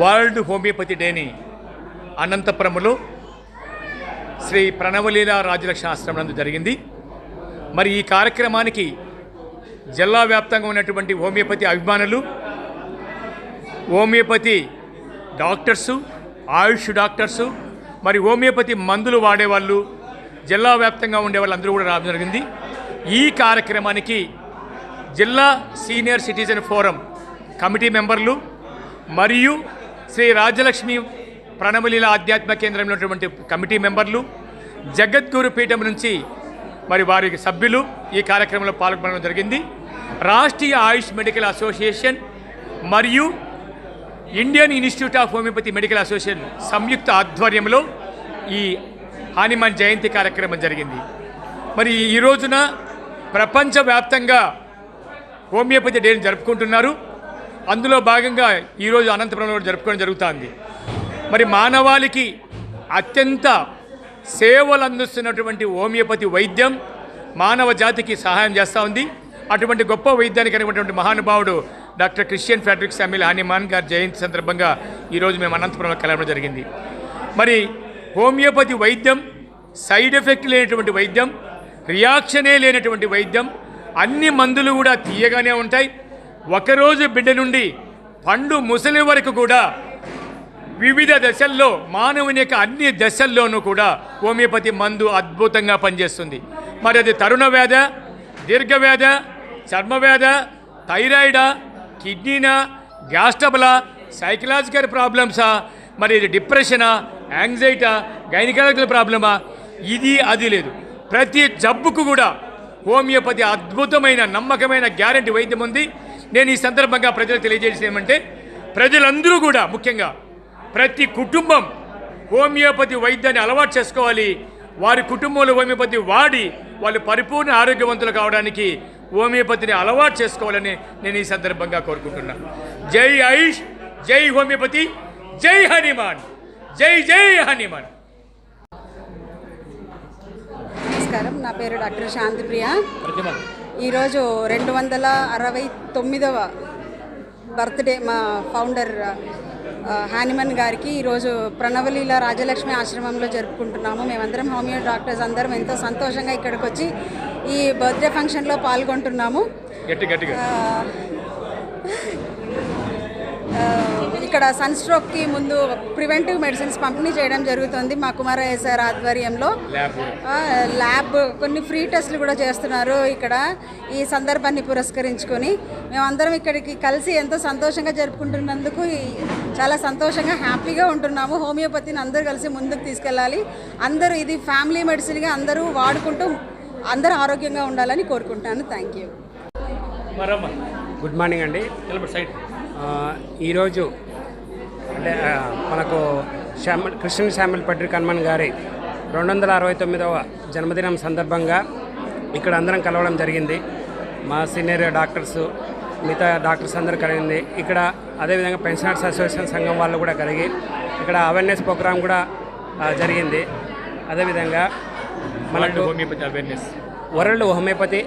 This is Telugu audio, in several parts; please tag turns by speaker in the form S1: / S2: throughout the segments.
S1: వరల్డ్ హోమియోపతి డేని అనంతపురంలో శ్రీ ప్రణవలీల రాజలక్ష్మి ఆశ్రమం నందు జరిగింది. మరి ఈ కార్యక్రమానికి జిల్లా వ్యాప్తంగా ఉన్నటువంటి హోమియోపతి అభిమానులు హోమియోపతి డాక్టర్సు ఆయుష్ డాక్టర్సు మరి హోమియోపతి మందులు వాడేవాళ్ళు జిల్లా వ్యాప్తంగా ఉండే వాళ్ళందరూ కూడా రావడం జరిగింది. ఈ కార్యక్రమానికి జిల్లా సీనియర్ సిటిజన్ ఫోరం కమిటీ మెంబర్లు మరియు శ్రీ రాజలక్ష్మి ప్రణమలీల ఆధ్యాత్మ కేంద్రంలో ఉన్నటువంటి కమిటీ మెంబర్లు జగద్గురు పీఠం నుంచి మరి వారి సభ్యులు ఈ కార్యక్రమంలో పాల్గొనడం జరిగింది. రాష్ట్రీయ ఆయుష్ మెడికల్ అసోసియేషన్ మరియు Indian institute of homeopathy medical association సంయుక్త ఆధ్వర్యంలో ఈ హానిమాన్ జయంతి కార్యక్రమం జరిగింది. మరి ఈ రోజున ప్రపంచవ్యాప్తంగా హోమియోపతి డేని జరుపుకుంటున్నారు. అందులో భాగంగా ఈరోజు అనంతపురంలో కూడా జరుపుకోవడం జరుగుతుంది. మరి మానవాళికి అత్యంత సేవలు అందిస్తున్నటువంటి హోమియోపతి వైద్యం మానవ జాతికి సహాయం చేస్తూ ఉంది. అటువంటి గొప్ప వైద్యానికి అనేటువంటి మహానుభావుడు doctor Christian Friedrich Samuel Hahnemann గారి జయంతి సందర్భంగా ఈరోజు మేము అనంతపురంలో కలవడం జరిగింది. మరి హోమియోపతి వైద్యం సైడ్ ఎఫెక్ట్ లేనటువంటి వైద్యం రియాక్షనే లేనటువంటి వైద్యం అన్ని మందులు కూడా తీయగానే ఉంటాయి. ఒకరోజు బిడ్డ నుండి పండు ముసలి వరకు కూడా వివిధ దశల్లో మానవుని యొక్క అన్ని దశల్లోనూ కూడా హోమియోపతి మందు అద్భుతంగా పనిచేస్తుంది. మరి అది తరుణ వ్యాధ దీర్ఘవ్యాధ చర్మవ్యాధ థైరాయిడా కిడ్నీనా గ్యాస్టబులా సైకలాజికల్ ప్రాబ్లమ్సా మరి ఇది డిప్రెషనా యాంగ్జైటా గైనకాలజికల్ ప్రాబ్లమా ఇది అది లేదు. ప్రతి జబ్బుకు కూడా హోమియోపతి అద్భుతమైన నమ్మకమైన గ్యారంటీ వైద్యం ఉంది. నేను ఈ సందర్భంగా ప్రజలకు తెలియజేసేది ఏమంటే ప్రజలందరూ కూడా ముఖ్యంగా ప్రతి కుటుంబం హోమియోపతి వైద్యాన్ని అలవాటు చేసుకోవాలి. వారి కుటుంబంలో హోమియోపతి వాడి వాళ్ళు పరిపూర్ణ ఆరోగ్యవంతులు కావడానికి హోమియోపతిని అలవాటు చేసుకోవాలని నేను ఈ సందర్భంగా కోరుకుంటున్నాను జై ఆయుష్ జై హోమియోపతి జై హనుమాన్ జై జై హనుమాన్.
S2: నమస్కారం నా పేరు డాక్టర్ శాంతిప్రియ.
S1: ప్రతిమ.
S2: ఈరోజు రెండు వందల అరవై తొమ్మిదవ బర్త్డే మా ఫౌండర్ హానిమన్ గారికి ఈరోజు ప్రణవలీల రాజలక్ష్మి ఆశ్రమంలో జరుపుకుంటున్నాము. మేమందరం హోమియో డాక్టర్స్ అందరం ఎంతో సంతోషంగా ఇక్కడికి వచ్చి ఈ బర్త్డే ఫంక్షన్లో పాల్గొంటున్నాము. ఇక్కడ సన్ స్ట్రోక్కి ముందు ప్రివెంటివ్ మెడిసిన్స్ పంపిణీ చేయడం జరుగుతుంది మా కుమారయ్య సార్ ఆధ్వర్యంలో.
S1: ల్యాబ్
S2: కొన్ని ఫ్రీ టెస్ట్లు కూడా చేస్తున్నారు ఇక్కడ ఈ సందర్భాన్ని పురస్కరించుకొని. మేమందరం ఇక్కడికి కలిసి ఎంతో సంతోషంగా జరుపుకుంటున్నందుకు చాలా సంతోషంగా హ్యాపీగా ఉంటున్నాము. హోమియోపతిని అందరూ కలిసి ముందుకు తీసుకెళ్ళాలి. అందరూ ఇది ఫ్యామిలీ మెడిసిన్గా అందరూ వాడుకుంటూ అందరూ ఆరోగ్యంగా ఉండాలని కోరుకుంటున్నాను. Thank you.
S3: గుడ్ మార్నింగ్ అండి. ఈరోజు మనకు శ్యామల్ కృష్ణ శ్యామల్ పట్రిక్ హనుమాన్ గారి రెండు వందల అరవై తొమ్మిదవ జన్మదినం సందర్భంగా ఇక్కడ అందరం కలవడం జరిగింది. మా సీనియర్ డాక్టర్స్ మిగతా డాక్టర్స్ అందరూ కలిగింది. ఇక్కడ అదేవిధంగా పెన్షనర్స్ అసోసియేషన్ సంఘం వాళ్ళు కూడా కలిగి ఇక్కడ అవేర్నెస్ ప్రోగ్రామ్ కూడా జరిగింది. అదేవిధంగా మనకు
S1: homeopathy awareness.
S3: World homeopathy.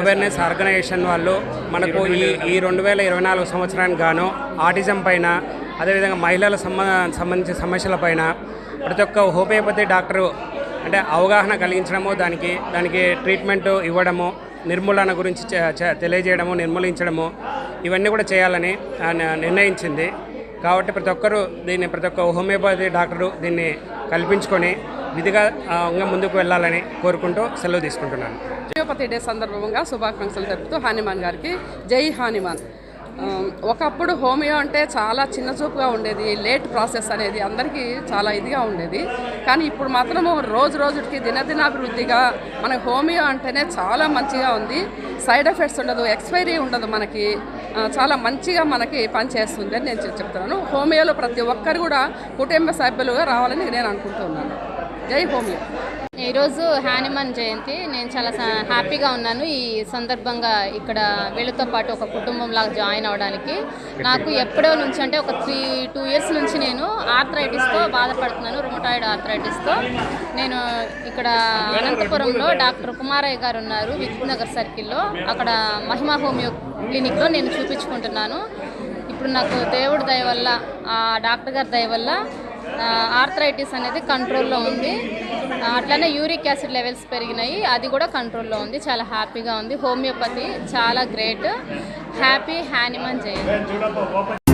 S3: Awareness organisation వాళ్ళు మనకు ఈ ఈ రెండు వేల ఇరవై నాలుగు సంవత్సరానికి గాను ఆటిజం పైన అదేవిధంగా మహిళల సంబ సంబంధించిన సమస్యల పైన ప్రతి ఒక్క హోమియోపతి డాక్టరు అంటే అవగాహన కలిగించడము దానికి దానికి ట్రీట్మెంట్ ఇవ్వడము నిర్మూలన గురించి తెలియజేయడము నిర్మూలించడము ఇవన్నీ కూడా చేయాలని నిర్ణయించింది. కాబట్టి ప్రతి ఒక్కరూ దీన్ని ప్రతి ఒక్క హోమియోపతి డాక్టరు దీన్ని కల్పించుకొని విధిగా ముందుకు వెళ్ళాలని కోరుకుంటూ సెలవు తీసుకుంటున్నాను.
S4: హోమియోపతి డే సందర్భంగా శుభాకాంక్షలు తెలుపుతూ హానిమాన్ గారికి జై హానిమాన్. ఒకప్పుడు హోమియో అంటే చాలా చిన్న చూపుగా ఉండేది లేట్ ప్రాసెస్ అనేది అందరికీ చాలా ఇదిగా ఉండేది. కానీ ఇప్పుడు మాత్రము రోజు రోజుకి దినదినాభివృద్ధిగా మనకి హోమియో అంటేనే చాలా మంచిగా ఉంది. సైడ్ ఎఫెక్ట్స్ ఉండదు ఎక్స్పైరీ ఉండదు మనకి. చాలా మంచిగా మనకి పనిచేస్తుంది అని నేను చెప్తున్నాను. హోమియోలో ప్రతి ఒక్కరు కూడా కుటుంబ సభ్యులుగా రావాలని నేను అనుకుంటున్నాను. జై హోమియో.
S5: ఈరోజు హ్యానిమన్ జయంతి. నేను చాలా హ్యాపీగా ఉన్నాను ఈ సందర్భంగా ఇక్కడ వీళ్ళతో పాటు ఒక కుటుంబంలాగా జాయిన్ అవడానికి. నాకు ఎప్పుడో నుంచి అంటే ఒక త్రీ టూ ఇయర్స్ నుంచి నేను ఆర్థరైటిస్తో బాధపడుతున్నాను రుమటాయిడ్ ఆర్థరైటిస్తో నేను ఇక్కడ అనంతపురంలో డాక్టర్ కుమారయ్య గారు ఉన్నారు విద్యుత్నగర్ సర్కిల్లో. అక్కడ మహిమా హోమియో క్లినిక్లో నేను చూపించుకుంటున్నాను. ఇప్పుడు ఇప్పుడు నాకు దేవుడి దయ వల్ల ఆ డాక్టర్ గారి దయ వల్ల ఆర్థరైటిస్ అనేది కంట్రోల్లో ఉంది. అట్లనే యూరిక్ యాసిడ్ లెవెల్స్ పెరిగినాయి. అది కూడా కంట్రోల్లో ఉంది. చాలా హ్యాపీగా ఉంది. హోమియోపతి చాలా గ్రేట్. హ్యాపీ హ్యానిమన్ చేయండి